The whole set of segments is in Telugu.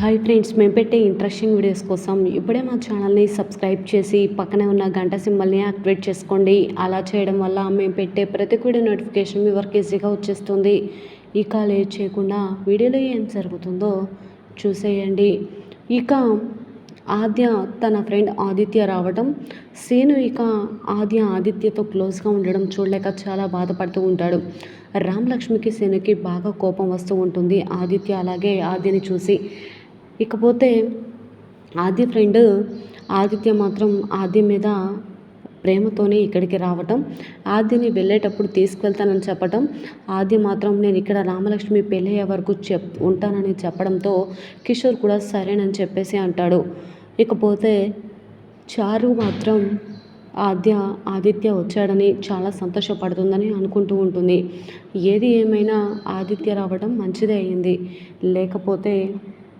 హాయ్ ఫ్రెండ్స్ మేము పెట్టే ఇంట్రెస్టింగ్ వీడియోస్ కోసం ఇప్పుడే మా ఛానల్ని సబ్స్క్రైబ్ చేసి పక్కనే ఉన్న గంట సింబల్ని యాక్టివేట్ చేసుకోండి. అలా చేయడం వల్ల మేము పెట్టే ప్రతి వీడియో నోటిఫికేషన్ మీ వర్క్ ఈజీగా వచ్చేస్తుంది. ఇక లేట్ చేయకుండా వీడియోలో ఏం జరుగుతుందో చూసేయండి. ఇక ఆద్య తన ఫ్రెండ్ ఆదిత్య రావడం సీను ఇక ఆద్య ఆదిత్యతో క్లోజ్గా ఉండడం చూడలేక చాలా బాధపడుతూ ఉంటాడు. రామలక్ష్మికి సీనుకి బాగా కోపం వస్తూ ఉంటుంది. ఆదిత్య అలాగే ఆద్యని చూసి ఇకపోతే ఆద్య ఫ్రెండ్ ఆదిత్య మాత్రం ఆద్య మీద ప్రేమతోనే ఇక్కడికి రావటం ఆద్యని వెళ్ళేటప్పుడు తీసుకెళ్తానని చెప్పటం ఆద్య మాత్రం నేను ఇక్కడ రామలక్ష్మి పెళ్ళయ్యే వరకు చెప్ ఉంటానని చెప్పడంతో కిషోర్ కూడా సరేనని చెప్పేసి అంటాడు. ఇకపోతే చారు మాత్రం ఆద్య ఆదిత్య వచ్చాడని చాలా సంతోషపడుతుందని అనుకుంటూ ఉంటుంది. ఏది ఏమైనా ఆదిత్య రావడం మంచిదే అయింది. లేకపోతే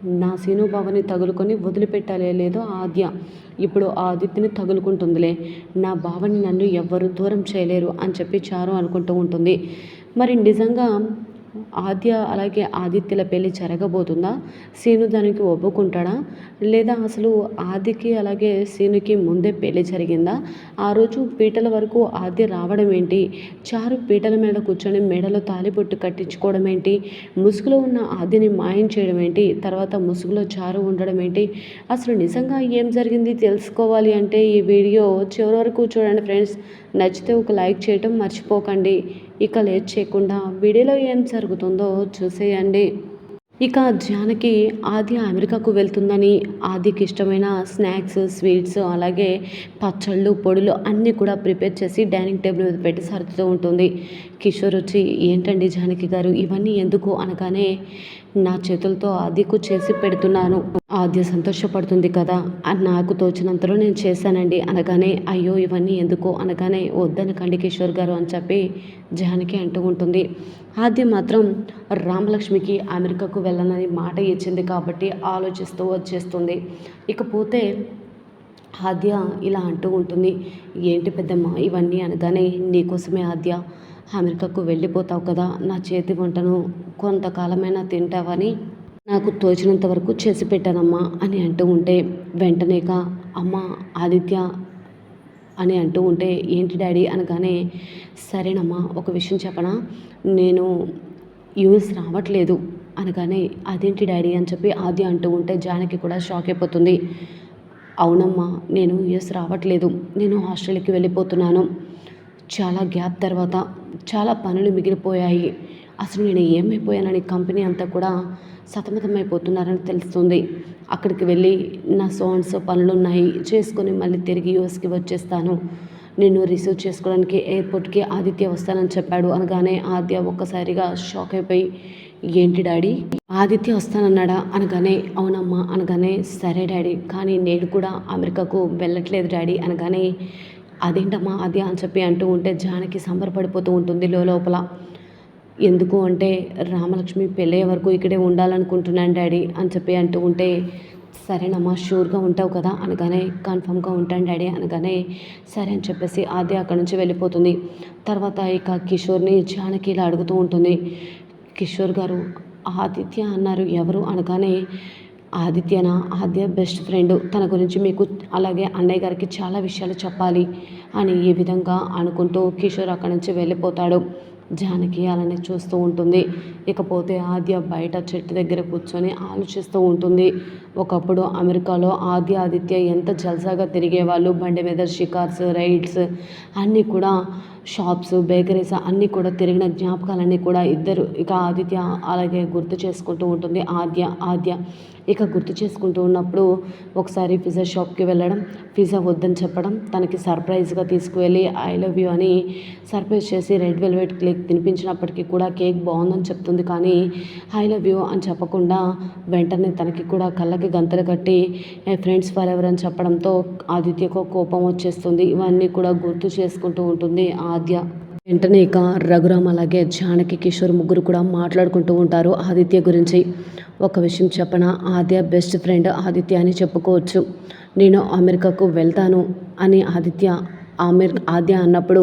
నా సీనుబావని తగులుకొని వదిలిపెట్టాలే లేదో ఆద్య. ఇప్పుడు ఆ ఆదిత్యని తగులుకుంటుందిలే. నా బావని నన్ను ఎవ్వరు దూరం చేయలేరు అని చెప్పి చారు అనుకుంటూ ఉంటుంది. మరి నిజంగా ఆద్య అలాగే ఆదిత్యల పెళ్ళి జరగబోతుందా? సీను దానికి ఒప్పుకుంటాడా? లేదా అసలు ఆదికి అలాగే సీనుకి ముందే పెళ్ళి జరిగిందా? ఆ రోజు పీటల వరకు ఆద్య రావడం ఏంటి చారు పీటల మీద కూర్చొని మెడలో తాలిపొట్టు కట్టించుకోవడం ఏంటి ముసుగులో ఉన్న ఆద్యని మాయం చేయడం ఏంటి తర్వాత ముసుగులో చారు ఉండడం ఏంటి అసలు నిజంగా ఏం జరిగింది తెలుసుకోవాలి అంటే ఈ వీడియో చివరి వరకు చూడండి ఫ్రెండ్స్. నచ్చితే ఒక లైక్ చేయటం మర్చిపోకండి. ఇక లేట్ చేయకుండా వీడియోలో ఏం జరుగుతుందో చూసేయండి. ఇక జానకి ఆది అమెరికాకు వెళ్తుందని ఆదికి ఇష్టమైన స్నాక్స్ స్వీట్స్ అలాగే పచ్చళ్ళు పొడులు అన్నీ కూడా ప్రిపేర్ చేసి డైనింగ్ టేబుల్ మీద పెట్టి సర్దుతూ ఉంటుంది. కిషోర్ వచ్చి ఏంటండి జానకి గారు ఇవన్నీ ఎందుకు? అనగానే నా చేతులతో ఆదికు చేసి పెడుతున్నాను. ఆద్య సంతోషపడుతుంది కదా? అని నాకు తోచినంతలో నేను చేశానండి. అనగానే అయ్యో ఇవన్నీ ఎందుకు? అనగానే వద్దనకండి కిషోర్ గారు అని చెప్పి జానకి అంటూ ఉంటుంది. ఆద్య మాత్రం రామలక్ష్మికి అమెరికాకు వెళ్ళనని మాట ఇచ్చింది కాబట్టి ఆలోచిస్తూ వచ్చేస్తుంది. ఇకపోతే ఆద్య ఇలా అంటూ ఉంటుంది. ఏంటి పెద్దమ్మ? ఇవన్నీ అనగానే నీకోసమే ఆద్య? అమెరికాకు వెళ్ళిపోతావు కదా నా చేతి వంటను కొంతకాలమైనా తింటావని నాకు తోచినంత వరకు చేసి పెట్టానమ్మా అని అంటూ ఉంటే వెంటనేక అమ్మ ఆదిత్య అని అంటూ ఉంటే ఏంటి డాడీ అనగానే సరేనమ్మా ఒక విషయం చెప్పనా నేను యూఎస్ రావట్లేదు అనగానే అదేంటి డాడీ అని చెప్పి ఆది అంటూ ఉంటే జానకి కూడా షాక్ అయిపోతుంది. అవునమ్మా నేను యూఎస్ రావట్లేదు నేను హాస్టల్కి వెళ్ళిపోతున్నాను. చాలా గ్యాప్ తర్వాత చాలా పనులు మిగిలిపోయాయి. అసలు నేను ఏమైపోయానని కంపెనీ అంతా కూడా సతమతమైపోతున్నారని తెలుస్తుంది. అక్కడికి వెళ్ళి నా సోన్స్ పనులు ఉన్నాయి చేసుకొని మళ్ళీ తిరిగి యూఎస్కి వచ్చేస్తాను. నేను రిసీవ్ చేసుకోవడానికి ఎయిర్పోర్ట్కి ఆదిత్య వస్తానని చెప్పాడు అనగానే ఆదిత్య ఒక్కసారిగా షాక్ అయిపోయి ఏంటి డాడీ? ఆదిత్య వస్తానన్నాడా? అనగానే అవునమ్మా అనగానే సరే డాడీ కానీ నేను కూడా అమెరికాకు వెళ్ళట్లేదు డాడీ అనగానే అదేంటమ్మా అది అని చెప్పి అంటూ ఉంటే జానకి సంబరపడిపోతూ ఉంటుంది లోపల ఎందుకు అంటే రామలక్ష్మి పెళ్ళయ్యే వరకు ఇక్కడే ఉండాలనుకుంటున్నాను డాడీ అని చెప్పి అంటూ ఉంటే సరేనమ్మా షూర్గా ఉంటావు కదా అనగానే కన్ఫామ్గా ఉంటాను డాడీ అనగానే సరే అని చెప్పేసి ఆది అక్కడి నుంచి వెళ్ళిపోతుంది. తర్వాత ఇక కిషోర్ని జానకి ఇలా అడుగుతూ ఉంటుంది కిషోర్ గారు ఆదిత్య అన్నారు ఎవరు అనగానే ఆదిత్యన? ఆద్య బెస్ట్ ఫ్రెండ్ తన గురించి మీకు అలాగే అన్నయ్య గారికి చాలా విషయాలు చెప్పాలి అని ఈ విధంగా అనుకుంటూ కిషోర్ అక్కడి నుంచి వెళ్ళిపోతాడు. జానకి అలానే చూస్తూ ఉంటుంది. ఇకపోతే ఆద్య బయట చెట్టు దగ్గర కూర్చొని ఆలోచిస్తూ ఉంటుంది. ఒకప్పుడు అమెరికాలో ఆద్య ఆదిత్య ఎంత జల్సాగా తిరిగేవాళ్ళు బండి మీద షికార్స్ రైడ్స్ అన్నీ కూడా షాప్స్ బేకరీస్ అన్నీ కూడా తిరిగిన జ్ఞాపకాలన్నీ కూడా ఇద్దరు ఇక ఆదిత్య అలాగే గుర్తు చేసుకుంటూ ఉంటుంది. ఆద్య ఆద్య ఇక గుర్తు చేసుకుంటూ ఉన్నప్పుడు ఒకసారి పిజ్జా షాప్కి వెళ్ళడం పిజ్జా వద్దని చెప్పడం తనకి సర్ప్రైజ్గా తీసుకువెళ్ళి ఐ లవ్ యూ అని సర్ప్రైజ్ చేసి రెడ్ వెల్వెట్ కేక్ తినిపించినప్పటికీ కూడా కేక్ బాగుందని చెప్తుంది. కానీ ఐ లవ్ యూ అని చెప్పకుండా వెంటనే తనకి కూడా కళ్ళకి గంతలు కట్టి ఫ్రెండ్స్ ఫర్ ఎవర్ అని చెప్పడంతో ఆదిత్యకు కోపం వచ్చేస్తుంది. ఇవన్నీ కూడా గుర్తు చేసుకుంటూ ఉంటుంది ఆద్య. వెంటనే ఇక రఘురామ్ అలాగే జానకి కిషోర్ ముగ్గురు కూడా మాట్లాడుకుంటూ ఉంటారు ఆదిత్య గురించి. ఒక విషయం చెప్పన? ఆద్య బెస్ట్ ఫ్రెండ్ ఆదిత్య అని చెప్పుకోవచ్చు. నేను అమెరికాకు వెళ్తాను అని ఆదిత్య ఆమె ఆద్య అన్నప్పుడు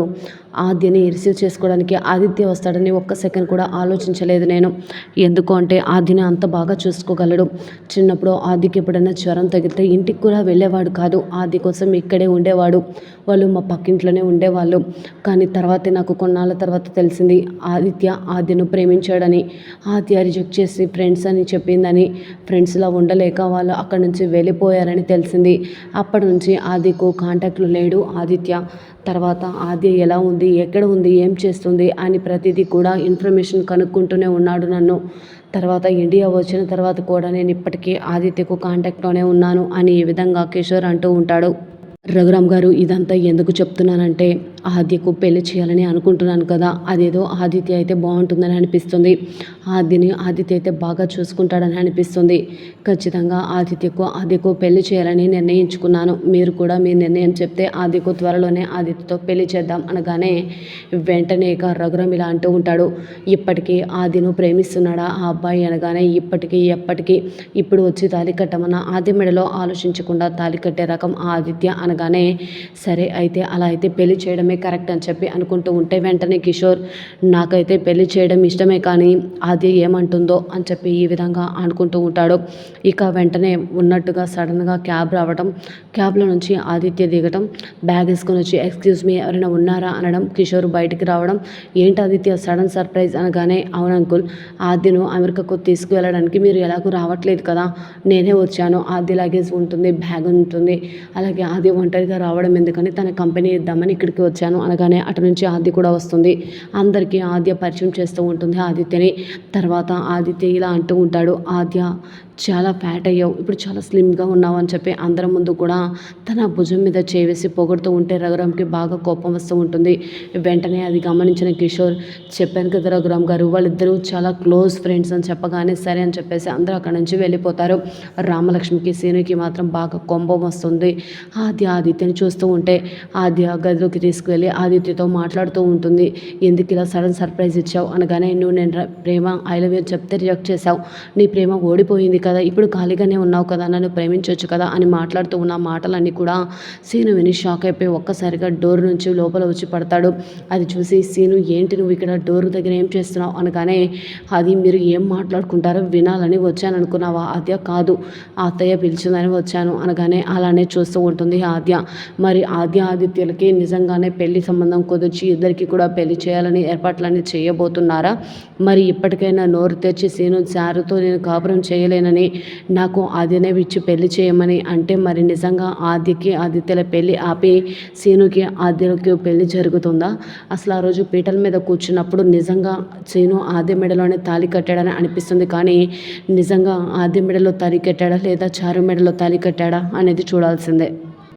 ఆద్యని రిసీవ్ చేసుకోవడానికి ఆదిత్య వస్తాడని ఒక్క సెకండ్ కూడా ఆలోచించలేదు నేను. ఎందుకు అంటే ఆద్యని అంత బాగా చూసుకోగలడు. చిన్నప్పుడు ఆదికి ఎప్పుడైనా జ్వరం తగిలితే ఇంటికి కూడా వెళ్ళేవాడు కాదు. ఆది కోసం ఇక్కడే ఉండేవాడు. వాళ్ళు మా పక్కింట్లోనే ఉండేవాళ్ళు. కానీ తర్వాతే నాకు కొన్నాళ్ళ తర్వాత తెలిసింది ఆదిత్య ఆద్యను ప్రేమించాడని. ఆద్య రిజెక్ట్ చేసి ఫ్రెండ్స్ అని చెప్పిందని. ఫ్రెండ్స్లా ఉండలేక వాళ్ళు అక్కడి నుంచి వెళ్ళిపోయారని తెలిసింది. అప్పటి నుంచి ఆదికు కాంటాక్ట్లు లేడు ఆదిత్య. తర్వాత ఆద్య ఎలా ఉంది ఎక్కడ ఉంది ఏం చేస్తుంది అని ప్రతిదీ కూడా ఇన్ఫర్మేషన్ కనుక్కుంటూనే ఉన్నాడు నన్ను. తర్వాత ఇండియా వచ్చిన తర్వాత కూడా నేను ఇప్పటికీ ఆదిత్యకు కాంటాక్ట్లోనే ఉన్నాను అని ఈ విధంగా కిషోర్ అంటూ ఉంటాడు. రఘురామ్ గారు ఇదంతా ఎందుకు చెప్తున్నానంటే ఆద్యకు పెళ్ళి చేయాలని అనుకుంటున్నాను కదా. అదేదో ఆదిత్య అయితే బాగుంటుందని అనిపిస్తుంది. ఆద్యని ఆదిత్య అయితే బాగా చూసుకుంటాడని అనిపిస్తుంది. ఖచ్చితంగా ఆదిత్యకు ఆదికు పెళ్ళి చేయాలని నిర్ణయించుకున్నాను. మీరు కూడా మీ నిర్ణయం చెప్తే ఆదికు త్వరలోనే ఆదిత్యతో పెళ్ళి చేద్దాం అనగానే వెంటనే ఇక రఘురం ఇలా అంటూ ఉంటాడు. ఇప్పటికీ ఆదిను ప్రేమిస్తున్నాడా ఆ అబ్బాయి అనగానే ఇప్పటికీ ఎప్పటికీ ఇప్పుడు వచ్చి తాలి కట్టమన్న ఆది మెడలో ఆలోచించకుండా తాలి కట్టే రకం ఆదిత్య అనగానే సరే అయితే అలా అయితే పెళ్ళి చేయడమే కరెక్ట్ అని చెప్పి అనుకుంటూ ఉంటే వెంటనే కిషోర్ నాకైతే పెళ్ళి చేయడం ఇష్టమే కానీ అది ఏమంటుందో అని చెప్పి ఈ విధంగా అనుకుంటూ ఉంటాడు. ఇక వెంటనే ఉన్నట్టుగా సడన్గా క్యాబ్ రావడం క్యాబ్లో నుంచి ఆదిత్య దిగటం బ్యాగ్ వేసుకొని వచ్చి ఎక్స్క్యూజ్ మీ ఎవరైనా ఉన్నారా? అనడం కిషోర్ బయటికి రావడం. ఏంటి ఆదిత్య సడన్ సర్ప్రైజ్ అనగానే అవును అంకుల్ ఆద్యను అమెరికాకు తీసుకువెళ్ళడానికి మీరు ఎలాగో రావట్లేదు కదా. నేనే వచ్చాను. ఆద్య లగేజ్ ఉంటుంది బ్యాగ్ ఉంటుంది. అలాగే ఆది ఒంటరిగా రావడం ఎందుకని తన కంపెనీ ఇద్దామని ఇక్కడికి వచ్చాను అనగానే అటు నుంచి ఆది కూడా వస్తుంది. అందరికీ ఆద్య పరిచయం చేస్తూ ఉంటుంది ఆదిత్యని. తర్వాత ఆదిత్య ఇలా అంటూ ఉంటాడు ఆద్య చాలా ఫ్యాట్ అయ్యావు ఇప్పుడు చాలా స్లిమ్గా ఉన్నావు అని చెప్పి అందరం ముందు కూడా తన భుజం మీద చేవేసి పొగుడుతూ ఉంటే రఘురామ్కి బాగా కోపం వస్తూ ఉంటుంది. వెంటనే అది గమనించిన కిషోర్ చెప్పాను కదా రఘురామ్ గారు వాళ్ళిద్దరూ చాలా క్లోజ్ ఫ్రెండ్స్ అని చెప్పగానే సరే అని చెప్పేసి అందరూ అక్కడ నుంచి వెళ్ళిపోతారు. రామలక్ష్మికి సీనుకి మాత్రం బాగా కోపం వస్తుంది. ఆద్య ఆదిత్యని చూస్తూ ఉంటే ఆద్య గదిలోకి తీసుకువెళ్ళి ఆదిత్యతో మాట్లాడుతూ ఉంటుంది. ఎందుకు ఇలా సడన్ సర్ప్రైజ్ ఇచ్చావు? అనగానే నువ్వు నేను ప్రేమ ఐ లవ్ యూ చెప్తే రియాక్ట్ చేశావు. నీ ప్రేమ ఓడిపోయింది కదా ఇప్పుడు ఖాళీగానే ఉన్నావు కదా నన్ను ప్రేమించవచ్చు కదా అని మాట్లాడుతూ ఉన్న మాటలన్నీ కూడా సీను విని షాక్ అయిపోయి ఒక్కసారిగా డోర్ నుంచి లోపల వచ్చి పడతాడు. అది చూసి సీను ఏంటి నువ్వు ఇక్కడ డోర్ దగ్గర ఏం చేస్తున్నావు? అనగానే అది మీరు ఏం మాట్లాడుకుంటారో వినాలని వచ్చాను అనుకున్నావా ఆద్య కాదు. ఆ అత్తయ్య పిలిచిందని వచ్చాను. అనగానే అలానే చూస్తూ ఉంటుంది ఆద్య. మరి ఆద్య ఆదిత్యులకి నిజంగానే పెళ్ళి సంబంధం కుదిర్చి ఇద్దరికి కూడా పెళ్ళి చేయాలని ఏర్పాట్లన్నీ చేయబోతున్నారా? మరి ఇప్పటికైనా నోరు తెచ్చి సీను శారుతో నేను కాపురం చేయలేనని నాకు ఆద్యనే ఇచ్చి పెళ్ళి చేయమని అంటే మరి నిజంగా ఆద్యకి ఆదిత్యల పెళ్ళి ఆపి సీనుకి ఆదికి పెళ్ళి జరుగుతుందా? అసలు ఆ రోజు పీటల మీద కూర్చున్నప్పుడు నిజంగా సీను ఆది మెడలోనే తాళి కట్టాడని అనిపిస్తుంది కానీ నిజంగా ఆది మెడలో తాళి కట్టాడా లేదా చారు మెడలో తాళి కట్టాడా అనేది చూడాల్సిందే.